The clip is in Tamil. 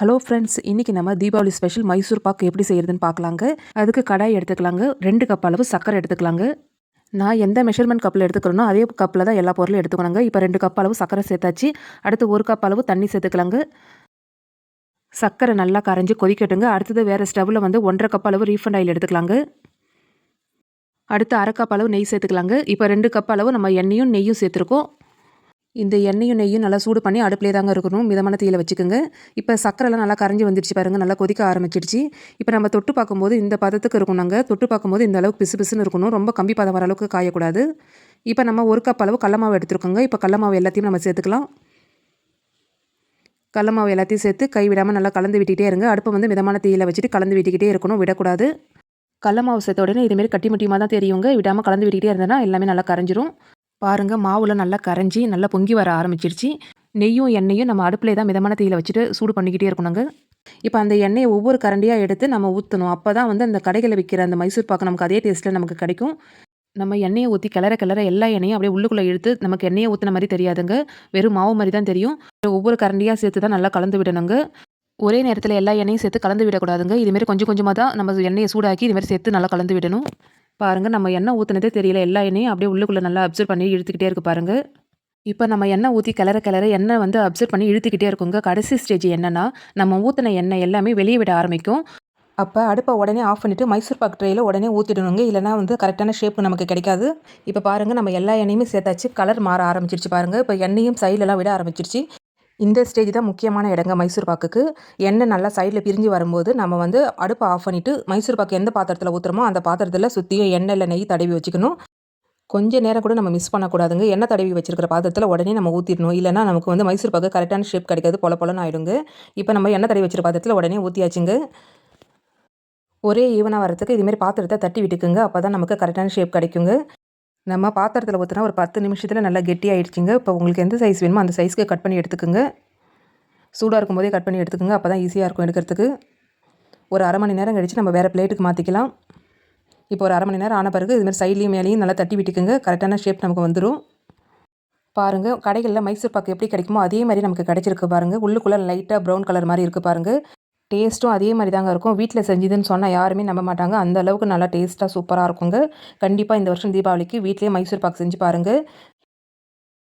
ஹலோ ஃப்ரெண்ட்ஸ் இன்றைக்கி நம்ம தீபாவளி ஸ்பெஷல் மைசூர் பாக்கு எப்படி செய்கிறதுன்னு பார்க்கலாங்க. அதுக்கு கடாய் எடுத்துக்கலாங்க. ரெண்டு கப் அளவு சர்க்கரை எடுத்துக்கலாங்க. நான் எந்த மெஷர்மெண்ட் கப்பில் எடுத்துக்கிறேனோ அதே கப்பில் தான் எல்லா பொருளும் எடுத்துக்கணுங்க. இப்போ ரெண்டு கப் அளவு சர்க்கரை சேர்த்தாச்சு. அடுத்து ஒரு கப் அளவு தண்ணி சேர்த்துக்கலாங்க. சர்க்கரை நல்லா கரைஞ்சி கொதிக்கட்டுங்க. அடுத்தது வேறு ஸ்டவ்வில் வந்து ஒன்றரை கப் அளவு ரீஃபண்ட் ஆயில் எடுத்துக்கலாங்க. அடுத்து அரை கப் அளவு நெய் சேர்த்துக்கலாங்க. இப்போ ரெண்டு கப் அளவு நம்ம எண்ணெயும் நெய்யும் சேர்த்துருக்கோம். இந்த எண்ணெயும் நெய்யும் நல்லா சூடு பண்ணி அடுப்பிலே தாங்க இருக்கணும். மிதமான தீயில வச்சுக்கோங்க. இப்போ சக்கரைலாம் நல்லா கரைஞ்சி வந்துடுச்சு பாருங்கள் நல்லா கொதிக்க ஆரம்பிச்சிடுச்சு. இப்போ நம்ம தொட்டு பார்க்கும்போது இந்த பதத்துக்கு இருக்கும் நாங்கள் தொட்டு பார்க்கும்போது இந்த அளவுக்கு பிசு பிசுன்னு இருக்கணும். ரொம்ப கம்பி பதம் வர அளவுக்கு காயக்கூடாது. இப்போ நம்ம ஒரு கப் அளவு கடல மாவு எடுத்துருக்கோங்க. இப்போ கடல மாவு எல்லாத்தையும் நம்ம சேர்த்துக்கலாம். கடல மாவு எல்லாத்தையும் சேர்த்து கை விடாமல் நல்லா கலந்து விட்டுக்கிட்டே இருங்க. அடுப்பை வந்து மிதமான தீயில வச்சுட்டு கலந்து விட்டுக்கிட்டே இருக்கணும். விடக்கூடாது. கடலமாவு சேர்த்த உடனே இதுமாரி கட்டி முட்டியமாக தான் தெரியுங்க. விடாமல் கலந்து விட்டுக்கிட்டே இருந்தேன்னா எல்லாமே நல்லா கரைஞ்சிரும். பாருங்க மாவுல நல்லா கரைஞ்சி நல்லா பொங்கி வர ஆரம்பிச்சிருச்சு. நெய்யும் எண்ணெயும் நம்ம அடுப்பிலே தான் மிதமான தீயில வச்சுட்டு சூடு பண்ணிக்கிட்டே இருக்கணுங்க இப்போ அந்த எண்ணெயை ஒவ்வொரு கரண்டியாக எடுத்து நம்ம ஊற்றணும் அப்போ தான் வந்து அந்த கடைகளில் விற்கிற அந்த மைசூர் பாக்கு நமக்கு அதே டேஸ்ட்டில் நமக்கு கிடைக்கும். நம்ம எண்ணெயை ஊற்றி கிளற கிளற எல்லா எண்ணெயும் அப்படியே உள்ளுக்குள்ளே இழுத்து நமக்கு எண்ணெயை ஊற்றின மாதிரி தெரியாதுங்க. வெறும் மாவு மாதிரி தான் தெரியும். ஒவ்வொரு கரண்டியாக சேர்த்து தான் நல்லா கலந்து விடணுங்க. ஒரே நேரத்தில் எல்லா எண்ணெயும் சேர்த்து கலந்து விடக்கூடாதுங்க. இதுமாரி கொஞ்சம் கொஞ்சமாக தான் நம்ம எண்ணெயை சூடாக்கி இதுமாரி சேர்த்து நல்லா கலந்து விடணும். பாருங்கள் நம்ம எண்ணெய் ஊற்றுனதே தெரியல. எல்லா எண்ணெயும் அப்படியே உள்ளுக்குள்ளே நல்லா அப்சர்வ் பண்ணி இழுத்துக்கிட்டே இருக்கு பாருங்கள் இப்போ நம்ம எண்ணெய் ஊற்றி கிளற கிளற எண்ணெய் வந்து அப்சர்வ் பண்ணி இழுத்துக்கிட்டே இருக்குங்க. கடைசி ஸ்டேஜ் என்னன்னா நம்ம ஊற்றின எண்ணெய் எல்லாமே வெளியே விட ஆரம்பிக்கும். அப்போ அடுப்பை உடனே ஆஃப் பண்ணிவிட்டு மைசூர் பாக் ட்ரேயில் உடனே ஊற்றிடணுங்க இல்லைனா வந்து கரெக்டான ஷேப் நமக்கு கிடைக்காது. இப்போ பாருங்கள் நம்ம எல்லா எண்ணெயுமே சேர்த்தாச்சு. கலர் மாற ஆரம்பிச்சிருச்சு பாருங்கள் இப்போ எண்ணெயும் சைட்லலாம் விட ஆரம்பிச்சிருச்சு. இந்த ஸ்டேஜ் தான் முக்கியமான இடங்க மைசூர் பாக்குக்கு. எண்ணெய் நல்லா சைடில் பிரிஞ்சு வரும்போது நம்ம வந்து அடுப்பை ஆஃப் பண்ணிவிட்டு மைசூர் பாக்கு எந்த பாத்திரத்தில் ஊற்றுறோமோ அந்த பாத்திரத்தில் சுற்றியும் எண்ணெயில் நெய் தடவி வச்சுக்கணும். கொஞ்ச நேரம் கூட நம்ம மிஸ் பண்ணக்கூடாதுங்க. எண்ணெய் தடவி வச்சிருக்கிற பாத்திரத்தில் உடனே நம்ம ஊற்றிடணும் இல்லைனா நமக்கு வந்து மைசூர் பாக்கு கரெக்டான ஷேப் கிடைக்காது பொல பொலன்னு ஆயிடுங்க. இப்போ நம்ம எண்ணெய் தடவி வச்சிருக்க பாத்திரத்தில் உடனே ஊற்றியாச்சுங்க ஒரே ஈவனாக வரத்துக்கு இதுமாரி பாத்திரத்தை தட்டி விட்டுக்குங்க. அப்போ தான் நமக்கு கரெக்டான ஷேப் கிடைக்குங்க. நம்ம பாத்திரத்தில் ஊற்றினா ஒரு பத்து நிமிஷத்தில் நல்லா கெட்டியாயிடுச்சுங்க. இப்போ உங்களுக்கு எந்த சைஸ் வேணுமோ அந்த சைஸ்க்கு கட் பண்ணி எடுத்துக்கோங்க. சூடாக இருக்கும்போதே கட் பண்ணி எடுத்துக்கோங்க. அப்போ தான் ஈஸியாக இருக்கும் எடுக்கிறதுக்கு. ஒரு அரை மணி நேரம் கழித்து நம்ம வேறு பிளேட்டுக்கு மாற்றிக்கலாம் இப்போ ஒரு அரை மணி நேரம் ஆன பிறகு இதுமாதிரி சைட்லேயும் மேலேயும் நல்லா தட்டி விட்டுக்குங்க. கரெக்டான ஷேப் நமக்கு வந்துடும் பாருங்கள் கடைகளில் மைசூர் பாக்கு எப்படி கிடைக்குமோ அதே மாதிரி நமக்கு கிடைச்சிருக்கு பாருங்கள் உள்ளுக்குள்ளே லைட்டாக ப்ரௌன் கலர் மாதிரி இருக்குது பாருங்கள் டேஸ்ட்டும் அதே மாதிரி தாங்க இருக்கும். வீட்டில் செஞ்சதுன்னு சொன்னால் யாருமே நம்ப மாட்டாங்க. அந்த அளவுக்கு நல்லா டேஸ்ட்டாக சூப்பராக இருக்குங்க. கண்டிப்பாக இந்த வருஷம் தீபாவளிக்கு வீட்லேயே மைசூர் பாக் செஞ்சு பாருங்கள்